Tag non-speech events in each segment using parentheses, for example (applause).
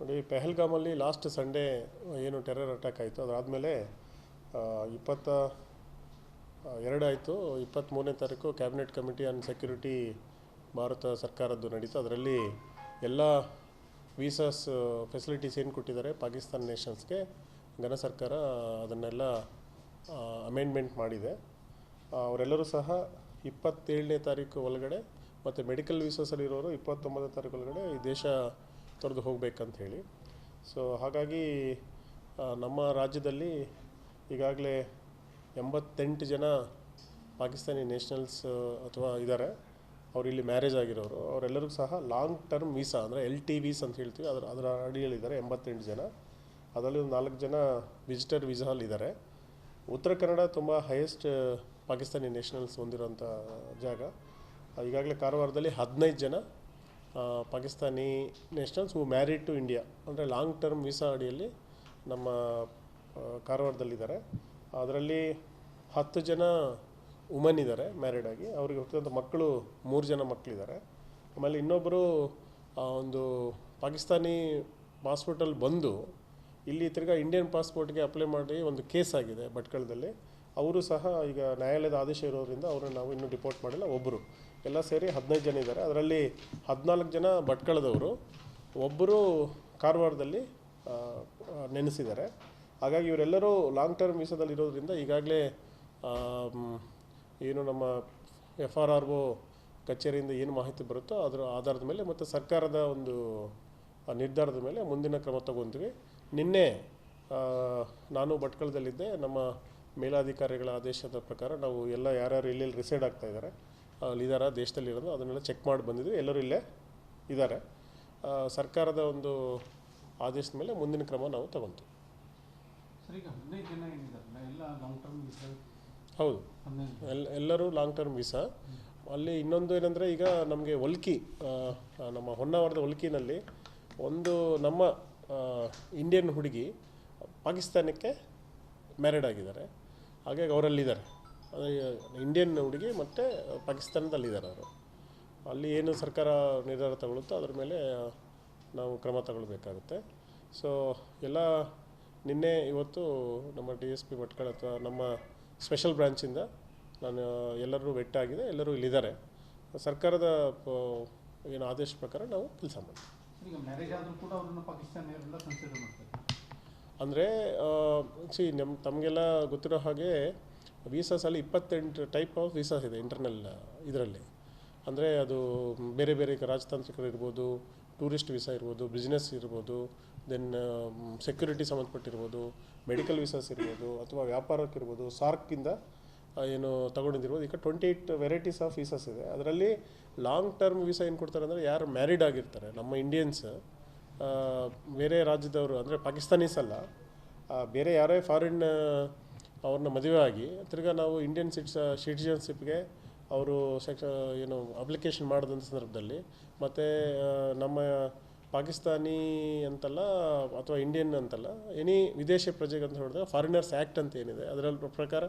ನೋಡಿ, ಪೆಹಲ್ಗಾಮಲ್ಲಿ last Sunday ಏನು ಟೆರರ್ ಅಟ್ಯಾಕ್ ಆಯಿತು. ಅದಾದಮೇಲೆ ಇಪ್ಪತ್ತ ಎರಡಾಯಿತು ಇಪ್ಪತ್ತ್ಮೂರನೇ ತಾರೀಕು cabinet committee on security Bharat ಸರ್ಕಾರದ್ದು ನಡೀತು. ಅದರಲ್ಲಿ ಎಲ್ಲ ವೀಸಾಸ್ ಫೆಸಿಲಿಟೀಸ್ ಏನು ಕೊಟ್ಟಿದ್ದಾರೆ, ಪಾಕಿಸ್ತಾನ್ ನೇಷನ್ಸ್ಗೆ ಘನ ಸರ್ಕಾರ ಅದನ್ನೆಲ್ಲ ಅಮೆಂಡ್ಮೆಂಟ್ ಮಾಡಿದೆ. ಅವರೆಲ್ಲರೂ ಸಹ ಇಪ್ಪತ್ತೇಳನೇ ತಾರೀಕು ಒಳಗಡೆ ಮತ್ತು ಮೆಡಿಕಲ್ ವೀಸಾಸಲ್ಲಿರೋರು ಇಪ್ಪತ್ತೊಂಬತ್ತನೇ ತಾರೀಕು ಒಳಗಡೆ ಈ ದೇಶ ತೊರೆದು ಹೋಗಬೇಕಂತ ಹೇಳಿ ಸೊ ಹಾಗಾಗಿ ನಮ್ಮ ರಾಜ್ಯದಲ್ಲಿ ಈಗಾಗಲೇ ಎಂಬತ್ತೆಂಟು ಜನ ಪಾಕಿಸ್ತಾನಿ ನ್ಯಾಷನಲ್ಸ್ ಅಥವಾ ಇದ್ದಾರೆ ಅವ್ರು ಇಲ್ಲಿ ಮ್ಯಾರೇಜ್ ಆಗಿರೋರು. ಅವರೆಲ್ಲರಿಗೂ ಸಹ ಲಾಂಗ್ ಟರ್ಮ್ ವೀಸಾ ಅಂದರೆ ಎಲ್ ಟಿ ವೀಸ್ ಅಂತ ಹೇಳ್ತೀವಿ. ಅದರ ಅದರ ಅಡಿಯಲ್ಲಿದ್ದಾರೆ ಎಂಬತ್ತೆಂಟು ಜನ. ಅದರಲ್ಲಿ ಒಂದು ನಾಲ್ಕು ಜನ ವಿಸಿಟರ್ ವೀಸಾಲಿದ್ದಾರೆ ಉತ್ತರ ಕನ್ನಡ ತುಂಬ ಹೈಯೆಸ್ಟ್ ಪಾಕಿಸ್ತಾನಿ ನ್ಯಾಷನಲ್ಸ್ ಹೊಂದಿರೋಂಥ ಜಾಗ. ಈಗಾಗಲೇ ಕಾರವಾರದಲ್ಲಿ ಹದಿನೈದು ಜನ Pakistani nationals who married to India ಅಂದರೆ ಲಾಂಗ್ ಟರ್ಮ್ ವೀಸಾ ಅಡಿಯಲ್ಲಿ ನಮ್ಮ ಕಾರವಾರದಲ್ಲಿದ್ದಾರೆ. ಅದರಲ್ಲಿ ಹತ್ತು ಜನ ವುಮನ್ ಇದ್ದಾರೆ ಮ್ಯಾರಿಡ್ ಆಗಿ. ಅವ್ರಿಗೆ ಹುಟ್ಟಿದಂಥ ಮಕ್ಕಳು ಮೂರು ಜನ ಮಕ್ಕಳಿದ್ದಾರೆ ಆಮೇಲೆ ಇನ್ನೊಬ್ಬರು ಒಂದು ಪಾಕಿಸ್ತಾನಿ ಪಾಸ್ಪೋರ್ಟಲ್ಲಿ ಬಂದು ಇಲ್ಲಿ ತಿರ್ಗಾ ಇಂಡಿಯನ್ ಪಾಸ್ಪೋರ್ಟ್ಗೆ ಅಪ್ಲೈ ಮಾಡಿ ಒಂದು ಕೇಸ್ ಆಗಿದೆ ಭಟ್ಕಳದಲ್ಲಿ. ಅವರು ಸಹ ಈಗ ನ್ಯಾಯಾಲಯದ ಆದೇಶ ಇರೋದ್ರಿಂದ ಅವರನ್ನು ನಾವು ಇನ್ನೂ ಡಿಪೋರ್ಟ್ ಮಾಡಿಲ್ಲ ಒಬ್ಬರು ಎಲ್ಲ ಸೇರಿ ಹದಿನೈದು ಜನ ಇದ್ದಾರೆ. ಅದರಲ್ಲಿ ಹದಿನಾಲ್ಕು ಜನ ಭಟ್ಕಳದವರು. ಒಬ್ಬರು ಕಾರವಾರದಲ್ಲಿ ನೆನೆಸಿದ್ದಾರೆ. ಹಾಗಾಗಿ ಇವರೆಲ್ಲರೂ ಲಾಂಗ್ ಟರ್ಮ್ ವೀಸಾದಲ್ಲಿ ಇರೋದ್ರಿಂದ ಈಗಾಗಲೇ ಏನು ನಮ್ಮ ಎಫ್ ಆರ್ ಆರ್ ಒ ಕಚೇರಿಯಿಂದ ಏನು ಮಾಹಿತಿ ಬರುತ್ತೋ ಅದರ ಆಧಾರದ ಮೇಲೆ ಮತ್ತು ಸರ್ಕಾರದ ಒಂದು ನಿರ್ಧಾರದ ಮೇಲೆ ಮುಂದಿನ ಕ್ರಮ ತಗೊಂತೀವಿ. ನಿನ್ನೆ ನಾನು ಭಟ್ಕಳದಲ್ಲಿದ್ದೆ. ನಮ್ಮ ಮೇಲಾಧಿಕಾರಿಗಳ ಆದೇಶದ ಪ್ರಕಾರ ನಾವು ಎಲ್ಲ ಯಾರ್ಯಾರು ಇಲ್ಲಿ ರಿಸೈಡ್ ಆಗ್ತಾ ಇದ್ದಾರೆ ಅಲ್ಲಿದ್ದಾರ ದೇಶದಲ್ಲಿ ಇರೋದು ಅದನ್ನೆಲ್ಲ ಚೆಕ್ ಮಾಡಿ ಬಂದಿದ್ದು ಎಲ್ಲರೂ ಇಲ್ಲೇ ಇದ್ದಾರೆ. ಸರ್ಕಾರದ ಒಂದು ಆದೇಶದ ಮೇಲೆ ಮುಂದಿನ ಕ್ರಮ ನಾವು ತಗೊಂತು ಹೌದು. ಎಲ್ ಎಲ್ಲರೂ ಲಾಂಗ್ ಟರ್ಮ್ ವೀಸಾ ಅಲ್ಲಿ ಇನ್ನೊಂದು ಏನಂದರೆ ಈಗ ನಮಗೆ ಒಲ್ಕಿ ನಮ್ಮ ಹೊನ್ನಾವರದ ಒಲ್ಕಿನಲ್ಲಿ ಒಂದು ನಮ್ಮ ಇಂಡಿಯನ್ ಹುಡುಗಿ ಪಾಕಿಸ್ತಾನಕ್ಕೆ ಮ್ಯಾರಿಡ್ ಆಗಿದ್ದಾರೆ. ಹಾಗಾಗಿ ಅವರಲ್ಲಿದ್ದಾರೆ. ಇಂಡಿಯನ್ ಹುಡುಗಿ ಮತ್ತು ಪಾಕಿಸ್ತಾನದಲ್ಲಿದ್ದಾರೆ ಅವರು. ಅಲ್ಲಿ ಏನು ಸರ್ಕಾರ ನಿರ್ಧಾರ ತಗೊಳುತ್ತೋ ಅದ್ರ ಮೇಲೆ ನಾವು ಕ್ರಮ ತಗೊಳ್ಬೇಕಾಗುತ್ತೆ. ಸೊ ಎಲ್ಲ ನಿನ್ನೆ ಇವತ್ತು ನಮ್ಮ ಡಿ ಎಸ್ ಪಿ ಭಟ್ಕಳ ಅಥವಾ ನಮ್ಮ ಸ್ಪೆಷಲ್ ಬ್ರಾಂಚಿಂದ ನಾನು ಎಲ್ಲರೂ ಆಗಿದೆ ಎಲ್ಲರೂ ಇಲ್ಲಿದ್ದಾರೆ. ಸರ್ಕಾರದ ಪ- ಏನು ಆದೇಶ ಪ್ರಕಾರ ನಾವು ಕೆಲಸ ಮಾಡ್ತೀವಿ. ಅಂದರೆ ಸಿ ನಮ್ಮ ತಮಗೆಲ್ಲ ಗೊತ್ತಿರೋ ಹಾಗೆ ವೀಸಾಸಲ್ಲಿ ಇಪ್ಪತ್ತೆಂಟು ಟೈಪ್ ಆಫ್ ವೀಸಾಸ್ ಇದೆ ಇಂಟರ್ನಲ್ ಇದರಲ್ಲಿ. ಅಂದರೆ ಅದು ಬೇರೆ ಬೇರೆ ರಾಜತಾಂತ್ರಿಕರು ಇರ್ಬೋದು ಟೂರಿಸ್ಟ್ ವೀಸಾ ಇರ್ಬೋದು ಬಿಸ್ನೆಸ್ ಇರ್ಬೋದು ದೆನ್ ಸೆಕ್ಯೂರಿಟಿ ಸಂಬಂಧಪಟ್ಟಿರ್ಬೋದು ಮೆಡಿಕಲ್ ವೀಸಾಸ್ ಇರ್ಬೋದು, ಅಥವಾ ವ್ಯಾಪಾರಕ್ಕಿರ್ಬೋದು ಸಾರ್ಕಿಂದ ಏನು ತೊಗೊಂಡಿದ್ದಿರ್ಬೋದು ಈಗ twenty eight varieties of visas ಇದೆ. ಅದರಲ್ಲಿ ಲಾಂಗ್ ಟರ್ಮ್ ವೀಸಾ ಏನು ಕೊಡ್ತಾರೆ ಅಂದರೆ ಯಾರು ಮ್ಯಾರಿಡ್ ಆಗಿರ್ತಾರೆ. ನಮ್ಮ ಇಂಡಿಯನ್ಸ್ ಬೇರೆ ರಾಜ್ಯದವರು, ಅಂದರೆ ಪಾಕಿಸ್ತಾನೀಸ್ ಅಲ್ಲ ಬೇರೆ ಯಾರೇ ಫಾರಿನ್ ಅವ್ರನ್ನ ಮದುವೆ ಆಗಿ ತಿರ್ಗಾ ನಾವು ಇಂಡಿಯನ್ ಸಿಟ್ಸ ಸಿಟಿಜನ್ಶಿಪ್ಗೆ ಅವರು ಸೆಕ್ಷ ಏನು ಅಪ್ಲಿಕೇಶನ್ ಮಾಡಿದಂಥ ಸಂದರ್ಭದಲ್ಲಿ, ಮತ್ತು ನಮ್ಮ ಪಾಕಿಸ್ತಾನಿ ಅಂತಲ್ಲ, ಅಥವಾ ಇಂಡಿಯನ್ ಅಂತಲ್ಲ ಎನಿ ವಿದೇಶಿ ಪ್ರಜೆಗೆ ಅಂತ ಹೇಳಿದ್ರೆ ಫಾರಿನರ್ಸ್ ಆ್ಯಕ್ಟ್ ಅಂತ ಏನಿದೆ, ಅದರಲ್ಲಿ ಪ್ರಕಾರ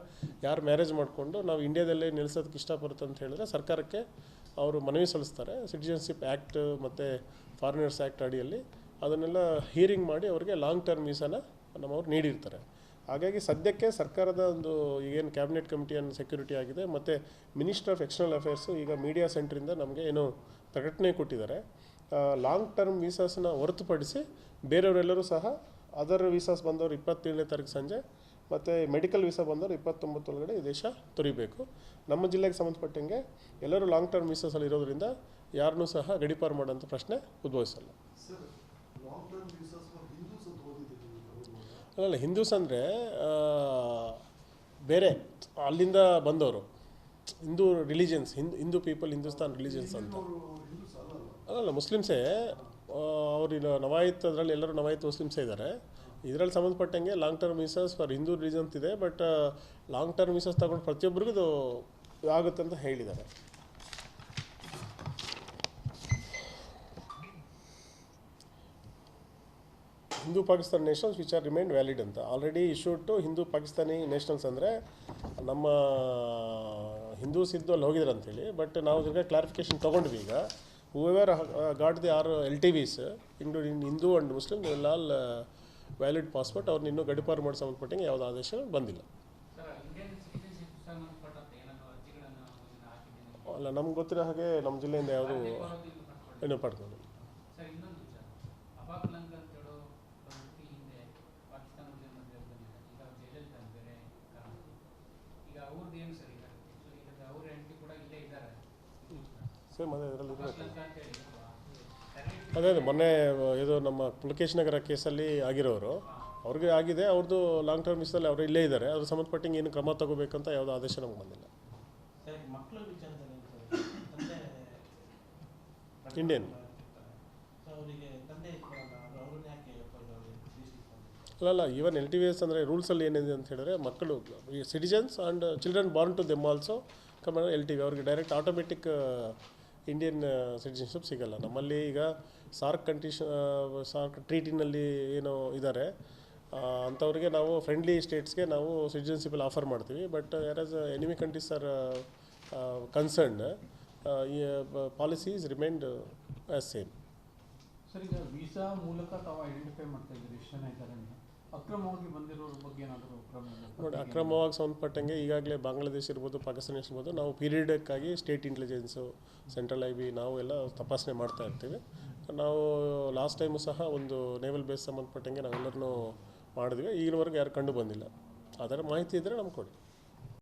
ಯಾರು ಮ್ಯಾರೇಜ್ ಮಾಡಿಕೊಂಡು ನಾವು ಇಂಡಿಯಾದಲ್ಲೇ ನಿಲ್ಲಿಸೋದಕ್ಕೆ ಇಷ್ಟಪಡುತ್ತೆ ಅಂತ ಹೇಳಿದ್ರೆ ಸರ್ಕಾರಕ್ಕೆ ಅವರು ಮನವಿ ಸಲ್ಲಿಸ್ತಾರೆ. ಸಿಟಿಜನ್ಶಿಪ್ ಆ್ಯಕ್ಟ್ ಮತ್ತು ಫಾರಿನರ್ಸ್ ಆ್ಯಕ್ಟ್ ಅಡಿಯಲ್ಲಿ ಅದನ್ನೆಲ್ಲ ಹೀರಿಂಗ್ ಮಾಡಿ ಅವರಿಗೆ ಲಾಂಗ್ ಟರ್ಮ್ ವೀಸಾನ ನಮ್ಮವ್ರು ನೀಡಿರ್ತಾರೆ. ಹಾಗಾಗಿ ಸದ್ಯಕ್ಕೆ ಸರ್ಕಾರದ ಒಂದು ಈಗೇನು ಕ್ಯಾಬಿನೆಟ್ ಕಮಿಟಿ ಆನ್ ಸೆಕ್ಯೂರಿಟಿ ಆಗಿದೆ, ಮತ್ತು ಮಿನಿಸ್ಟರ್ ಆಫ್ ಎಕ್ಸ್ಟರ್ನಲ್ ಅಫೇರ್ಸು ಈಗ ಮೀಡಿಯಾ ಸೆಂಟ್ರಿಂದ ನಮಗೆ ಏನು ಪ್ರಕಟಣೆ ಕೊಟ್ಟಿದ್ದಾರೆ. ಲಾಂಗ್ ಟರ್ಮ್ ವೀಸಾಸನ್ನ ಹೊರತುಪಡಿಸಿ ಬೇರೆಯವರೆಲ್ಲರೂ ಸಹ ಅದರ್ ವೀಸಾಸ್ ಬಂದವರು ಇಪ್ಪತ್ತೇಳನೇ ತಾರೀಕು ಸಂಜೆ, ಮತ್ತು ಮೆಡಿಕಲ್ ವೀಸಾ ಬಂದವರು ಇಪ್ಪತ್ತೊಂಬತ್ತು ಒಳಗಡೆ ಈ ದೇಶ ತೊರಿಬೇಕು. ನಮ್ಮ ಜಿಲ್ಲೆಗೆ ಸಂಬಂಧಪಟ್ಟಂಗೆ ಎಲ್ಲರೂ ಲಾಂಗ್ ಟರ್ಮ್ ವೀಸಾಸಲ್ಲಿ ಇರೋದರಿಂದ ಯಾರನ್ನೂ ಸಹ ಗಡಿಪಾರು ಮಾಡೋಂಥ ಪ್ರಶ್ನೆ ಉದ್ಭವಿಸಲ್ಲ sir long term visas for Hindus ಅಂತ ಓದಿದ್ದೀವಿ ಅಲ್ಲ ಹಿಂದೂಸ್ ಅಂದರೆ ಬೇರೆ, ಅಲ್ಲಿಂದ ಬಂದವರು. Hindu religions Hindu Hindu people Hindustan religions ಅಂತ. ಅಲ್ಲಲ್ಲ, ಮುಸ್ಲಿಮ್ಸೇ ಅವರು ಇಲ್ಲ ನವಾಯಿತ್, ಅದರಲ್ಲಿ ಎಲ್ಲರೂ ನವಾಯಿತ್ ಮುಸ್ಲಿಮ್ಸೇ ಇದ್ದಾರೆ ಇದರಲ್ಲಿ ಸಂಬಂಧಪಟ್ಟಂಗೆ long term visas for Hindu religions ಇದೆ ಬಟ್ ಲಾಂಗ್ ಟರ್ಮ್ ವೀಸಾಸ್ ತಗೊಂಡು ಪ್ರತಿಯೊಬ್ಬರಿಗೂ ಇದು ಆಗುತ್ತೆ ಅಂತ ಹೇಳಿದ್ದಾರೆ. Hindu Pakistan nationals which are remain valid ಅಂತ. Already issued to Hindu Pakistani nationals ಅಂದರೆ ನಮ್ಮ ಹಿಂದೂಸ್ ಇದ್ದು ಅಲ್ಲಿ ಹೋಗಿದ್ರು ಅಂತೇಳಿ. ಬಟ್ ನಾವು ತಿರ್ಗಾ ಕ್ಲಾರಿಫಿಕೇಶನ್ ತೊಗೊಂಡ್ವಿ ಈಗ. Whoever got the R L T Vs Hindu in Hindu and Muslim all all valid passport ಅವ್ರನ್ನ ಇನ್ನೂ ಗಡಿಪಾರು ಮಾಡಿ ಸಂಬಂಧಪಟ್ಟಂಗೆ ಯಾವುದೇ ಆದೇಶ ಬಂದಿಲ್ಲ. ಅಲ್ಲ ನಮ್ಗೆ ಗೊತ್ತಿರೋ ಹಾಗೆ ನಮ್ಮ ಜಿಲ್ಲೆಯಿಂದ ಯಾವುದು ಏನೋ ಪಡ್ಕೊಳ್ಳಿ. ಏನೂ ಪಡ್ಕೊಂಡಿಲ್ಲ ಸರ್ ಇನ್ನೊಂದು ವಿಚಾರ ಅಪಾಕ್ಲಂಗ್ ಅಂತ ಹೇಳೋ ಒಬ್ಬ ವ್ಯಕ್ತಿ ಹಿಂದೆ ಪಾಕಿಸ್ತಾನದಲ್ಲಿ ಮದುವೆ ಬಂದಿದ್ದಾರೆ ಈಗ ಅವ್ರು ಜೈಲಲ್ಲಿ ಇದ್ದಾರೆ ಬೇರೆ ಕಾರಣಕ್ಕೆ ಈಗ ಅವ್ರದ್ದು ಏನು ಸರ್ ಈಗ ಸೊ ಈಗ ಅವ್ರ ಹೆಂಡತಿ ಕೂಡ ಇಲ್ಲೇ ಇದ್ದಾರೆ ಸೇಮ್ ಅದೇ ಇದರಲ್ಲಿ ಇರಬೇಕು ಅದೇ ಅದೇ ಮೊನ್ನೆ ಇದು ನಮ್ಮ ಪುಲಕೇಶ್ ನಗರ ಕೇಸಲ್ಲಿ ಆಗಿರೋರು ಅವ್ರಿಗೆ ಆಗಿದೆ ಅವ್ರದ್ದು ಲಾಂಗ್ ಟರ್ಮ್ ಮಿಸ್ಸಲ್ಲಿ ಅವರು ಇಲ್ಲೇ ಇದ್ದಾರೆ ಅದ್ರ ಸಂಬಂಧಪಟ್ಟಂಗೆ ಏನು ಕ್ರಮ ತಗೋಬೇಕಂತ ಯಾವುದೋ ಆದೇಶ ನಮ್ಗೆ ಬಂದಿಲ್ಲ. (coughs) ಇಂಡಿಯನ್. ಅಲ್ಲ even L T V S ಅಂದರೆ ರೂಲ್ಸಲ್ಲಿ ಏನಿದೆ ಅಂತ ಹೇಳಿದ್ರೆ ಮಕ್ಕಳು citizens and children born to them also come L T V ಅವ್ರಿಗೆ ಡೈರೆಕ್ಟ್ ಆಟೋಮೆಟಿಕ್ ಇಂಡಿಯನ್ ಸಿಟಿಜನ್ಶಿಪ್ ಸಿಗಲ್ಲ. ನಮ್ಮಲ್ಲಿ ಈಗ ಸಾರ್ಕ್ ಕಂಟೀಷನ್ ಸಾರ್ಕ್ ಟ್ರೀಟಿನಲ್ಲಿ ಏನು ಇದ್ದಾರೆ ಅಂಥವ್ರಿಗೆ ನಾವು ಫ್ರೆಂಡ್ಲಿ ಸ್ಟೇಟ್ಸ್ಗೆ ನಾವು ಸಿಟಿಜನ್ಶಿಪಲ್ಲಿ ಆಫರ್ ಮಾಡ್ತೀವಿ. ಬಟ್ ಯಾರ್ as enemy countries are concern ಈ policy is remained as same sir ಈಗ ವೀಸಾ ಮೂಲಕ ತಾವು ಐಡೆಂಟಿಫೈ ಮಾಡ್ತಾ ಇದ್ದೀರಿ. ಇದ್ದಾರೆ ಅಕ್ರಮವಾಗಿ ಬಂದಿರೋರ ಬಗ್ಗೆ ಏನಾದರೂ ಕ್ರಮ ನೋಡಿ ಅಕ್ರಮವಾಗಿ ಸಂಬಂಧಪಟ್ಟಂಗೆ ಈಗಾಗಲೇ ಬಾಂಗ್ಲಾದೇಶ ಇರ್ಬೋದು ಪಾಕಿಸ್ತಾನ ಇರ್ಬೋದು ನಾವು ಪೀರಿಯಡಕ್ಕಾಗಿ state intelligence central I B ನಾವು ಎಲ್ಲ ತಪಾಸಣೆ ಮಾಡ್ತಾ ಇರ್ತೀವಿ. ನಾವು ಲಾಸ್ಟ್ ಟೈಮು ಸಹ ಒಂದು ನೇವಲ್ ಬೇಸ್ ಸಂಬಂಧಪಟ್ಟಂಗೆ ನಾವೆಲ್ಲರನ್ನೂ ಮಾಡಿದ್ವಿ. ಈಗಿನವರೆಗೆ ಯಾರು ಕಂಡು ಬಂದಿಲ್ಲ. ಅದರ ಮಾಹಿತಿ ಇದ್ದರೆ ನಮ್ಗೆ ಕೊಡಿ.